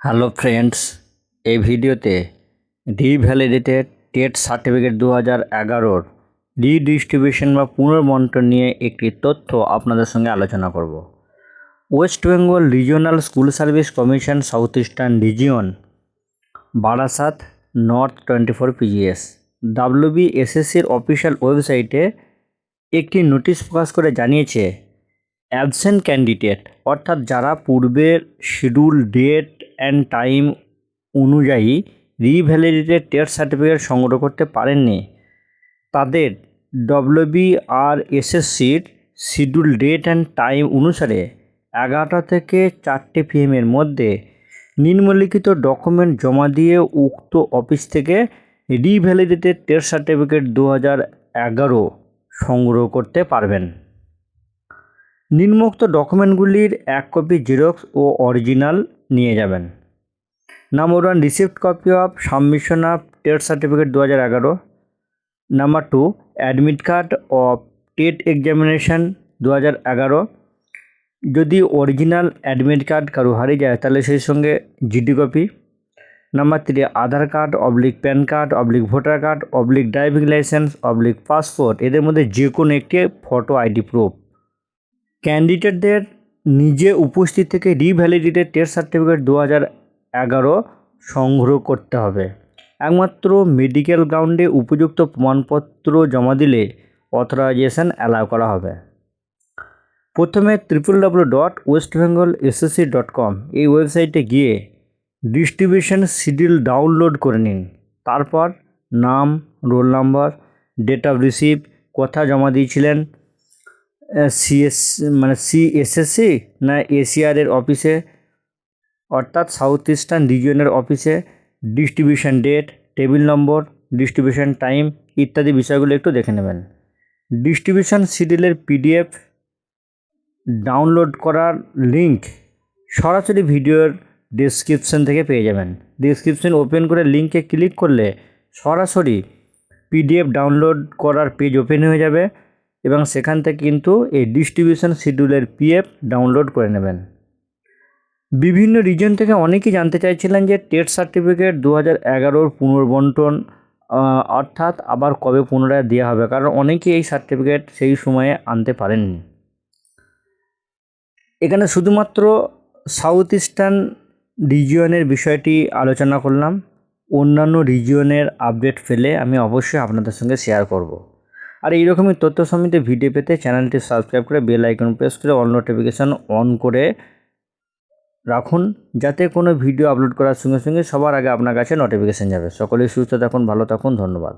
Hello friends এই ভিডিওতে revalidated TET certificate দু হাজার এগারোর রিডিস্ট্রিবিউশন বা পুনর্বন্টন নিয়ে একটি তথ্য আপনাদের সঙ্গে আলোচনা করব। West Bengal regional school service commission south eastern region Barasat north twenty four PGS WB এসএসসির অফিসিয়াল ওয়েবসাইটে একটি নোটিশ প্রকাশ করে জানিয়েছে অ্যাবসেন্ট ক্যান্ডিডেট অর্থাৎ যারা পূর্বের শিডিউল ডেট অ্যান্ড টাইম অনুযায়ী রিভ্যালিডেটেড টেট সার্টিফিকেট সংগ্রহ করতে পারেননি। তাদের ডব্লিউবি আর এসএসসির শিডিউল ডেট অ্যান্ড টাইম অনুসারে এগারোটা থেকে চারটে পিএমের মধ্যে নিম্নলিখিত ডকুমেন্ট জমা দিয়ে উক্ত অফিস থেকে রিভ্যালিডেটেড টেট সার্টিফিকেট দু এগারো সংগ্রহ করতে পারবেন। নিম্নোক্ত ডকুমেন্টগুলির এক কপি জেরক্স ও অরিজিনাল নিয়ে যাবেন। Number one receipt copy of submission of TET certificate দু হাজার এগারো। Number two admit card of TET examination দু হাজার এগারো। যদি অরিজিনাল অ্যাডমিট কার্ড কারও হারিয়ে যায়, তাহলে সেই সঙ্গে GD copy number three Aadhaar card oblique PAN card oblique voter card oblique driving licence oblique passport এদের মধ্যে যে কোনো একটি ফটো আইডি প্রুফ ক্যান্ডিডেটদের নিজে উপস্থিত থেকে রিভ্যালিডেটেড টেস্ট সার্টিফিকেট দু এগারো সংগ্রহ করতে হবে। একমাত্র মেডিকেল গ্রাউন্ডে উপযুক্ত প্রমাণপত্র জমা দিলে অথরাইজেশন অ্যালাউ করা হবে। প্রথমে triple W dot West Bengal SSC dot com এই ওয়েবসাইটে গিয়ে ডিস্ট্রিবিউশন শিডিউল ডাউনলোড করে নিন। তারপর নাম roll number date of receive কথা জমা দিয়েছিলেন সিএস মানে সিএসএসসি না এসিআরের অফিসে, অর্থাৎ সাউথ ইস্টার্ন রিজিয়নের অফিসে distribution date table number distribution time ইত্যাদি বিষয়গুলো একটু দেখে নেবেন। ডিস্ট্রিবিউশন শিডিউলের পিডিএফ ডাউনলোড করার লিঙ্ক সরাসরি ভিডিওর ডিসক্রিপশন থেকে পেয়ে যাবেন। ডিসক্রিপশন ওপেন করে লিঙ্কে ক্লিক করলে সরাসরি পিডিএফ ডাউনলোড করার পেজ ওপেন হয়ে যাবে। এবং সেখান থেকে কিন্তু এই ডিস্ট্রিবিউশন শিডিউলের পিএফ ডাউনলোড করে নেবেন। বিভিন্ন রিজন থেকে অনেকেই জানতে চাইছিলেন যে টেট সার্টিফিকেট দু হাজার এগারোর পুনর্বন্টন অর্থাৎ আবার কবে পুনরায় দেওয়া হবে, কারণ অনেকেই এই সার্টিফিকেট সেই সময়ে আনতে পারেননি। এখানে শুধুমাত্র সাউথ ইস্টার্ন রিজিয়নের বিষয়টি আলোচনা করলাম। অন্যান্য রিজিয়নের আপডেট পেলে আমি অবশ্যই আপনাদের সঙ্গে শেয়ার করব। আর এইরকমই তথ্য সমিতি ভিডিও পেতে চ্যানেলটি সাবস্ক্রাইব করে বেল আইকন প্রেস করে অল নোটিফিকেশান অন করে রাখুন, যাতে কোনো ভিডিও আপলোড করার সঙ্গে সঙ্গে সবার আগে আপনার কাছে নোটিফিকেশান যাবে। সকলেই সুস্থ থাকুন, ভালো থাকুন, ধন্যবাদ।